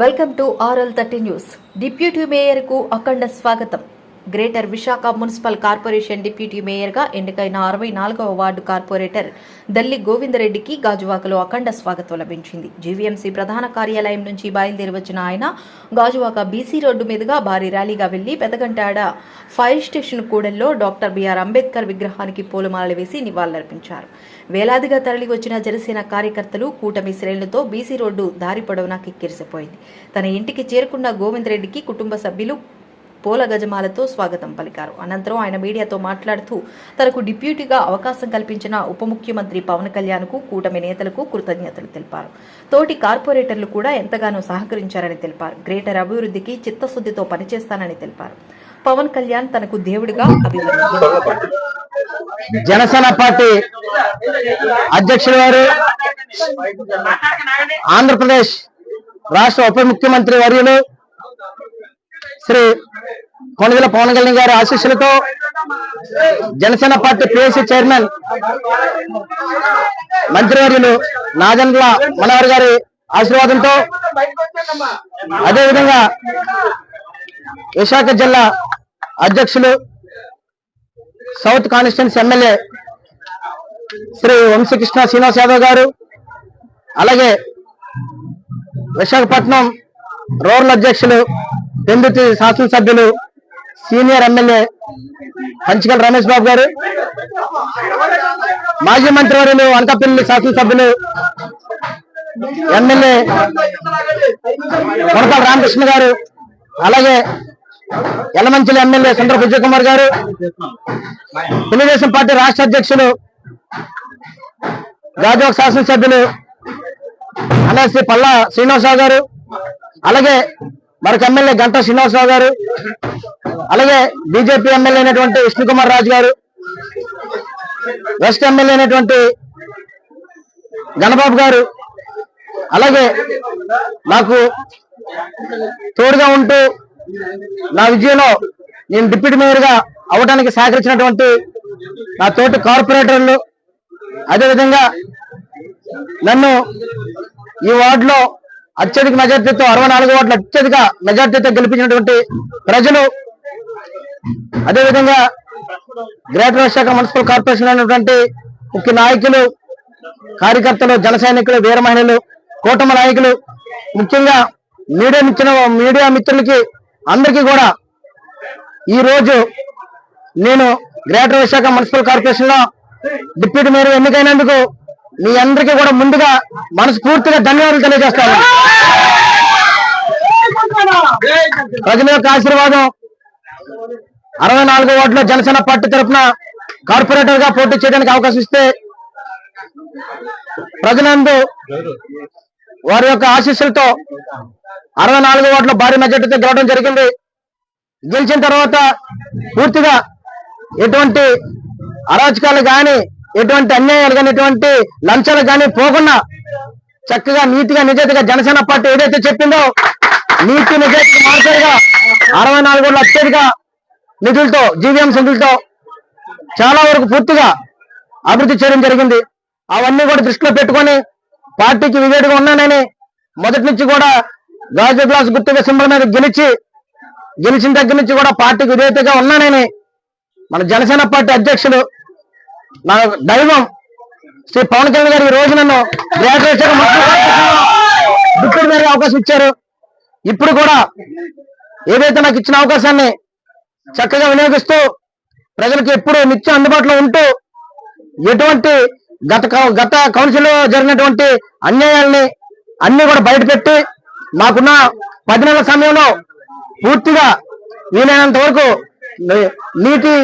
Welcome to R L thirty news. Deputy మేయర్కు అఖండ స్వాగతం. Greater Visakha municipal corporation deputy మేయర్గా ఎన్నికైన అరవై నాలుగవ వార్డు కార్పొరేటర్ దల్లి గోవిందరెడ్డికి గాజువాకలో అఖండ స్వాగతం లభించింది. జీవీఎంసీ ప్రధాన కార్యాలయం నుంచి బయలుదేరి వచ్చిన ఆయన గాజువాక బీసీ రోడ్డు మీదుగా భారీ ర్యాలీగా వెళ్ళి పెదగంటాడ ఫైర్ స్టేషన్ కూడల్లో డాక్టర్ బిఆర్ అంబేద్కర్ విగ్రహానికి పూలమాలలు వేసి నివాళులర్పించారు. వేలాదిగా తరలి వచ్చిన జనసేన కార్యకర్తలు కూటమి శ్రేణులతో బీసీ రోడ్డు దారి పొడవునా కిక్కిరిసిపోయింది. తన ఇంటికి చేరుకున్న గోవిందరెడ్డికి కుటుంబ సభ్యులు పూల గజమాలతో స్వాగతం పలికారు. అనంతరం ఆయన మీడియాతో మాట్లాడుతూ తనకు డిప్యూటీగా అవకాశం కల్పించిన ఉప ముఖ్యమంత్రి పవన్ కళ్యాణ్కు కూటమి నేతలకు కృతజ్ఞతలు తెలిపారు. తోటి కార్పొరేటర్లు కూడా ఎంతగానో సహకరించారని తెలిపారు. గ్రేటర్ అభివృద్ధికి చిత్తశుద్ధితో పనిచేస్తానని తెలిపారు. పవన్ కళ్యాణ్ తనకు దేవుడిగా అభివృద్ధి జనసేన పార్టీ అధ్యక్షుడు వారు ఆంధ్రప్రదేశ్ రాష్ట్ర ఉప ముఖ్యమంత్రి వర్యులు శ్రీ కొణిదెల పవన్ కళ్యాణ్ గారి ఆశీస్సులతో జనసేన పార్టీ పిఎస్సి చైర్మన్ మంత్రివర్యులు నాగండ్ల మనోహర్ గారి ఆశీర్వాదంతో అదేవిధంగా విశాఖ జిల్లా అధ్యక్షులు south constituency MLA Shri Vamsakrishna Srinivas Yadav గారు అలాగే విశాఖపట్నం రూరల్ అధ్యక్షులు పెందుతి శాసనసభ్యులు సీనియర్ ఎమ్మెల్యే పంచికల్ రమేష్ బాబు గారు. మాజీ మంత్రివర్యులు అనకాపల్లి శాసనసభ్యులు ఎమ్మెల్యే కొనతాల రామకృష్ణ గారు అలాగే యలమంచిలి ఎమ్మెల్యే సుందర విజయ్ కుమార్ గారు తెలుగుదేశం పార్టీ రాష్ట్ర అధ్యక్షులు గాజువాక శాసనసభ్యులు అలా శ్రీ పల్లా శ్రీనివాసరావు గారు అలాగే మరొక ఎమ్మెల్యే గంటా శ్రీనివాసరావు గారు అలాగే బీజేపీ ఎమ్మెల్యే అయినటువంటి విష్ణుకుమార్ రాజు గారు వెస్ట్ ఎమ్మెల్యే అయినటువంటి గణబాబు గారు అలాగే నాకు తోడుగా ఉంటూ నా విజయంలో నేను డిప్యూటీ మేయర్గా అవడానికి సహకరించినటువంటి నా తోటి కార్పొరేటర్లు అదేవిధంగా నన్ను ఈ వార్డులో అత్యధిక మెజార్టీతో అరవై నాలుగు ఓట్ల అత్యధిక మెజార్టీతో గెలిపించినటువంటి ప్రజలు అదేవిధంగా గ్రేటర్ విశాఖ మున్సిపల్ కార్పొరేషన్ అయినటువంటి ముఖ్య నాయకులు కార్యకర్తలు జన సైనికులు వీర మహిళలు కూటమి నాయకులు ముఖ్యంగా మీడియా మిచ్చిన మీడియా మిత్రులకి అందరికీ కూడా ఈ రోజు నేను గ్రేటర్ విశాఖ మున్సిపల్ కార్పొరేషన్లో డిప్యూటీ మేయర్ ఎన్నికైనందుకు మీ అందరికీ కూడా ముందుగా మనస్ఫూర్తిగా ధన్యవాదాలు తెలియజేస్తాను. ప్రజల యొక్క ఆశీర్వాదం. అరవై నాలుగో వార్డులో జనసేన పార్టీ తరఫున కార్పొరేటర్గా పోటీ చేయడానికి అవకాశం ఇస్తే ప్రజలందు వారి యొక్క ఆశీస్సులతో అరవై నాలుగో వార్డులో భారీ మెజార్టీతో గెలవడం జరిగింది. గెలిచిన తర్వాత పూర్తిగా ఎటువంటి అరాచకాలు కానీ ఎటువంటి అన్యాయాలు కానీ ఎటువంటి లంచాలు కానీ పోకుండా చక్కగా నీతిగా నిజాయితీగా జనసేన పార్టీ ఏదైతే చెప్పిందో నీతి నిజాయితీ మార్పుగా అరవై నాలుగు కోట్ల అత్యధిక నిధులతో జీవీఎం నిధులతో చాలా వరకు పూర్తిగా అభివృద్ధి చేయడం జరిగింది. అవన్నీ కూడా దృష్టిలో పెట్టుకొని పార్టీకి విజేడుగా ఉన్నానని మొదటి నుంచి కూడా గాజు గ్లాస్ గుర్తుగా సింబల్ మీద గెలిచి గెలిచిన దగ్గర నుంచి కూడా పార్టీకి విధేయతగా ఉన్నానని మన జనసేన పార్టీ అధ్యక్షుడు నా దైవం శ్రీ పవన్ కళ్యాణ్ గారు ఈ రోజు నన్ను గ్రాడ్యుయేట్ అవకాశం ఇచ్చారు. ఇప్పుడు కూడా ఏదైతే నాకు ఇచ్చిన అవకాశాన్ని చక్కగా వినియోగిస్తూ ప్రజలకు ఎప్పుడు నిత్యం అందుబాటులో ఉంటూ ఎటువంటి గత కౌ- గత కౌన్సిల్ జరిగినటువంటి అన్యాయాల్ని అన్ని కూడా బయటపెట్టి నాకున్న పది నెలల సమయంలో పూర్తిగా వీలైనంత వరకు నీటి